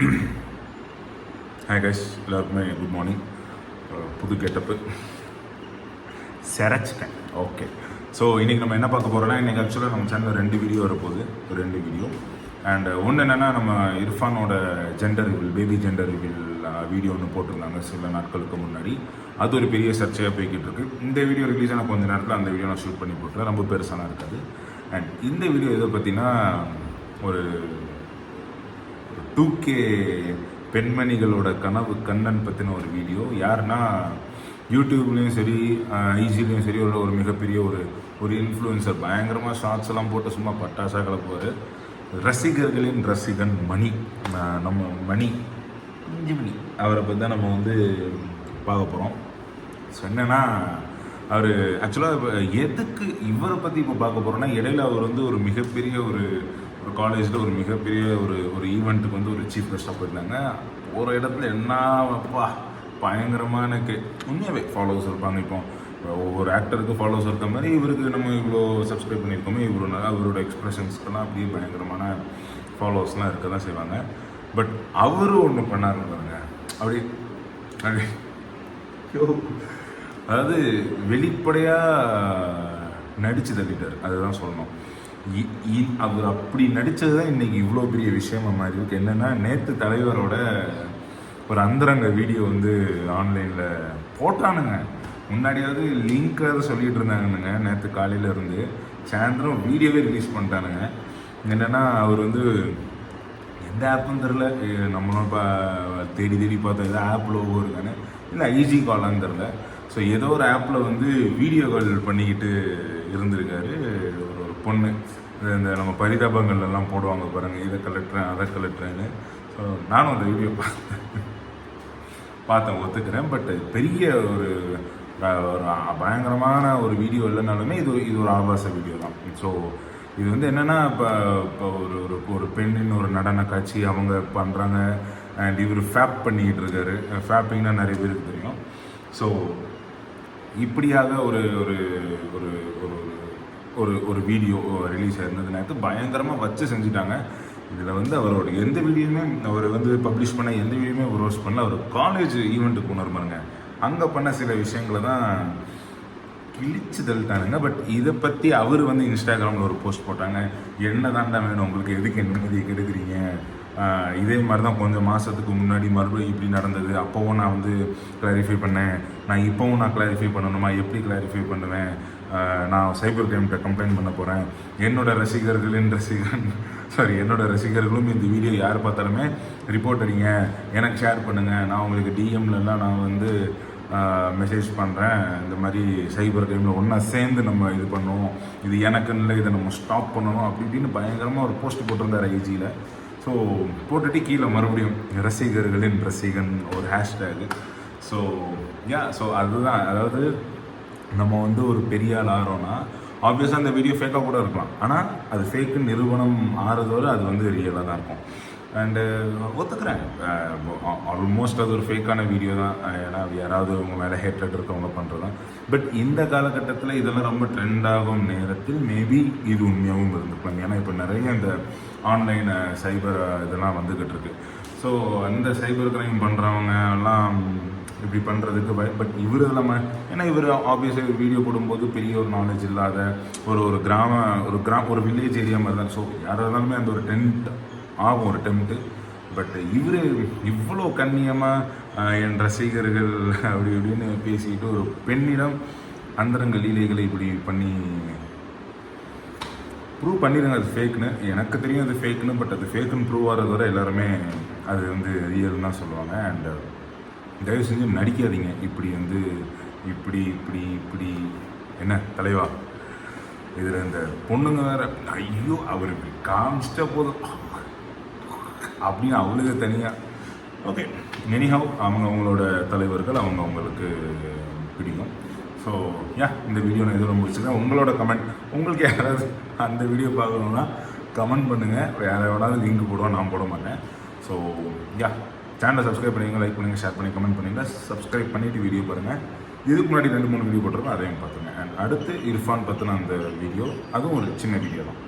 Hi guys எல்லாருக்குமே good morning புது getup சிரச்சிட்டேன். ஓகே ஸோ இன்றைக்கி நம்ம என்ன பார்க்க போகிறோம்னா இன்றைக்கி ஆக்சுவலாக நம்ம சேனலில் ரெண்டு வீடியோ வரப்போகுது. ஒரு ரெண்டு வீடியோ அண்ட் ஒன்று என்னென்னா நம்ம இர்ஃபானோட gender reveal baby gender reveal video ஒன்று போட்டிருந்தாங்க சில நாட்களுக்கு முன்னாடி. அது ஒரு பெரிய சர்ச்சையாக போய்கிட்டு இருக்கு. இந்த வீடியோ ரிலீஸ் ஆன கொஞ்ச நேரத்தில் அந்த வீடியோ நான் ஷூட் பண்ணி போட்டுருக்கேன் ரொம்ப பெருசாலாம் இருக்காது. அண்ட் இந்த வீடியோ எதை பற்றினா ஒரு டூ கே பெண்மணிகளோட கனவு கண்ணன் பற்றின ஒரு வீடியோ. யாருன்னா யூடியூப்லேயும் சரி ஈஸிலையும் சரி ஒரு ஒரு மிகப்பெரிய ஒரு ஒரு இன்ஃப்ளூயன்சர் பயங்கரமாக ஷார்ட்ஸ் எல்லாம் போட்டு சும்மா பட்டாசாக கலப்புவார் ரசிகர்களின் ரசிகன் மணி. நம்ம மணி இஞ்சி மணி. அவரை பற்றி தான் நம்ம வந்து பார்க்க போகிறோம் ஸோ என்னென்னா அவர் ஆக்சுவலாக எதுக்கு இவரை பற்றி இப்போ பார்க்க போகிறோன்னா இடையில அவர் வந்து ஒரு மிகப்பெரிய ஒரு ஒரு காலேஜில் ஒரு மிகப்பெரிய ஒரு ஒரு ஈவெண்ட்டுக்கு வந்து ஒரு சீஃப் கெஸ்ட்டாக போயிருந்தாங்க. ஒரு இடத்துல என்ன அப்பா பயங்கரமாக எனக்கு உண்மையாகவே ஃபாலோவர்ஸ் இருப்பாங்க இப்போ. ஒவ்வொரு ஆக்டருக்கு ஃபாலோவர்ஸ் இருக்க மாதிரி இவருக்கு நம்ம இவ்வளோ சப்ஸ்கிரைப் பண்ணியிருக்கோமே இவரு நல்லா அவரோட எக்ஸ்பிரஷன்ஸ்க்கெல்லாம் அப்படியே பயங்கரமான ஃபாலோவர்ஸ்லாம் இருக்க தான் செய்வாங்க. பட் அவரும் ஒன்று பண்ணார் பாருங்க. அப்படி அப்படி. அதாவது வெளிப்படையாக நடிச்சு தள்ளிட்டார். அதுதான் சொல்லணும். அவர் அப்படி நடித்தது தான் இன்றைக்கி இவ்வளோ பெரிய விஷயமா மாதிரி இருக்கு. என்னென்னா நேற்று தலைவரோட ஒரு அந்தரங்க வீடியோ வந்து ஆன்லைனில் போட்டானுங்க. முன்னாடியாவது லிங்க்காவது சொல்லிகிட்டு இருந்தாங்கன்னுங்க நேற்று காலையில் இருந்து. சாயந்தரம் வீடியோவே ரிலீஸ் பண்ணிட்டானுங்க. என்னென்னா அவர் வந்து எந்த ஆப்புன்னு தெரில நம்மளும் இப்போ தேடி தேடி பார்த்தோம் ஏதோ ஆப்பில் லோகோ இருக்கான்னு இல்லை ஈஸி காலான்னு தெரில ஸோ ஏதோ ஒரு ஆப்பில் வந்து வீடியோ கால் பண்ணிக்கிட்டு இருந்திருக்காரு. ஒரு பொண்ணு இந்த நம்ம பரிதாபங்கள் எல்லாம் போடுவாங்க பாருங்கள் இதை கலட்டுறேன் அதை கலட்டுறேன்னு ஸோ நானும் அந்த வீடியோ பார்த்தேன். பார்த்தேன் ஒத்துக்கிறேன். பட் பெரிய ஒரு ஒரு பயங்கரமான ஒரு வீடியோ இல்லைனாலுமே இது இது ஒரு ஆபாச வீடியோ தான். ஸோ இது வந்து என்னென்னா இப்போ இப்போ ஒரு ஒரு ஒரு பெண்ணின் ஒரு நடன காட்சி அவங்க பண்ணுறாங்க அண்ட் இவர் ஃபேப் பண்ணிக்கிட்டு இருக்காரு. ஃபேப்பிங்னா நிறைய பேருக்கு தெரியும். ஸோ இப்படியாக ஒரு ஒரு ஒரு ஒரு ஒரு ஒரு வீடியோ ரிலீஸ் ஆயிருந்தது நேரத்து பயங்கரமாக வச்சு செஞ்சுட்டாங்க. இதில் வந்து அவரோட எந்த வீடியோமே அவர் வந்து பப்ளிஷ் பண்ண எந்த வீடியோமே ஒரு ரோஸ் பண்ணல. அவர் காலேஜ் ஈவெண்ட்டுக்கு கொண்டு பாருங்க. அங்கே பண்ண சில விஷயங்களை தான் கிழிச்சு தள்ளிட்டானுங்க. பட் இதை பற்றி அவர் வந்து இன்ஸ்டாகிராமில் ஒரு போஸ்ட் போட்டாங்க. என்ன தாண்டா வேணும்? உங்களுக்கு எதுக்கு நிம்மதியை கெடுக்குறீங்க? இதே மாதிரி தான் கொஞ்சம் மாதத்துக்கு முன்னாடி மறுபடியும் இப்படி நடந்தது. அப்போவும் நான் வந்து கிளாரிஃபை பண்ணேன். நான் இப்போவும் நான் கிளாரிஃபை பண்ணணுமா? எப்படி கிளாரிஃபை பண்ணுவேன்? நான் சைபர் கிரைம்கிட்ட கம்ப்ளைண்ட் பண்ண போகிறேன் என்னோட ரசிகர்களின் ரசிகன் சாரி என்னோட ரசிகர்களும் இந்த வீடியோ யார் பார்த்தாலுமே ரிப்போர்ட் அடிங்க எனக்கு ஷேர் பண்ணுங்கள் நான் உங்களுக்கு டிஎம்லலாம் நான் வந்து மெசேஜ் பண்ணுறேன் இந்த மாதிரி சைபர் கிரைமில் ஒன்றா சேர்ந்து நம்ம இது பண்ணுவோம். இது எனக்குன்னு இல்லை இதை நம்ம ஸ்டாப் பண்ணணும். அப்படி இப்படின்னு பயங்கரமாக ஒரு போஸ்ட் போட்டிருந்தார் ஐஜியில் ஸோ போட்டுட்டு கீழே மறுபடியும் ரசிகர்களின் ரசிகன் ஒரு ஹேஷ்டேகு ஸோ யா ஸோ அதுதான். அதாவது நம்ம வந்து ஒரு பெரிய ஆள் ஆகிறோன்னா ஆப்வியஸாக அந்த வீடியோ ஃபேக்காக கூட இருக்கலாம். ஆனால் அது ஃபேக்கு நிறுவனம் ஆறது அது வந்து ரியலாக தான் இருக்கும். அண்டு ஒத்துக்கிறேன். ஆல்மோஸ்ட் அது ஒரு ஃபேக்கான வீடியோ தான். ஏன்னா யாராவது அவங்க மேலே ஹேட்ரட் இருக்கவங்க பண்ணுறது தான் பட் இந்த காலகட்டத்தில் இதெல்லாம் ரொம்ப ட்ரெண்ட் ஆகும் நேரத்தில் மேபி இது உண்மையாகவும் இருந்துக்கலாம் ஏன்னா இப்போ நிறைய இந்த ஆன்லைன் சைபர் இதெல்லாம் வந்துக்கிட்டு இருக்கு. ஸோ அந்த சைபர் கிரைம் பண்ணுறவங்க எல்லாம் இப்படி பண்ணுறதுக்கு பய பட் இவர் இல்லாமல் ஏன்னா இவர் ஆப்வியஸாக வீடியோ போடும்போது பெரிய ஒரு நாலேஜ் இல்லாத ஒரு ஒரு கிராம ஒரு கிராம ஒரு வில்லேஜ் ஏரியா மாதிரி தான். ஸோ யாராக இருந்தாலுமே அந்த ஒரு டென்ட் ஆகும் ஒரு டெம்ட்டு பட் இவர் இவ்வளோ கண்ணியமாக என் ரசிகர்கள் அப்படி இப்படின்னு பேசிக்கிட்டு ஒரு பெண்ணிடம் அந்தரங்க லீலைகளை இப்படி பண்ணி ப்ரூவ் பண்ணிடுங்க அது ஃபேக்னு எனக்கு தெரியும் அது ஃபேக்னு பட் அது ஃபேக்குன்னு ப்ரூவ் ஆகிறது வரை எல்லாருமே அது வந்து ரியல்னு தான் சொல்லுவாங்க. அண்ட் தயவு செஞ்சு நடிக்காதீங்க. இப்படி வந்து இப்படி இப்படி இப்படி. என்ன தலைவா? இதில் இந்த பொண்ணுங்க வேற ஐயோ அவர் இப்படி காமிச்சிட்டா போதும். அப்படின்னு அவளுக்கு தனியாக ஓகே எனிஹவ் அவங்க அவங்களோட தலைவர்கள் அவங்க அவங்களுக்கு பிடிக்கும். ஸோ யா இந்த வீடியோ நான் எதுவும் முடிச்சுக்கிறேன். உங்களோட கமெண்ட் உங்களுக்கு யாராவது அந்த வீடியோ பார்க்கணுன்னா கமெண்ட் பண்ணுங்கள் வேறு எவனாவது லிங்க் போடுவோம் நான் போட மாட்டேன். ஸோ யா சேனலை சப்ஸ்கிரைப் பண்ணுங்க லைக் பண்ணுங்கள் ஷேர் பண்ணி கமெண்ட் பண்ணுங்க. சப்ஸ்கிரைப் பண்ணிவிட்டு வீடியோ பாருங்கள் இதுக்கு முன்னாடி ரெண்டு மூணு வீடியோ போட்டிருக்கோம் அதையும் பார்த்துங்க. அண்ட் அடுத்து இர்ஃபான் பற்றின அந்த வீடியோ அதுவும் ஒரு சின்ன வீடியோ தான்.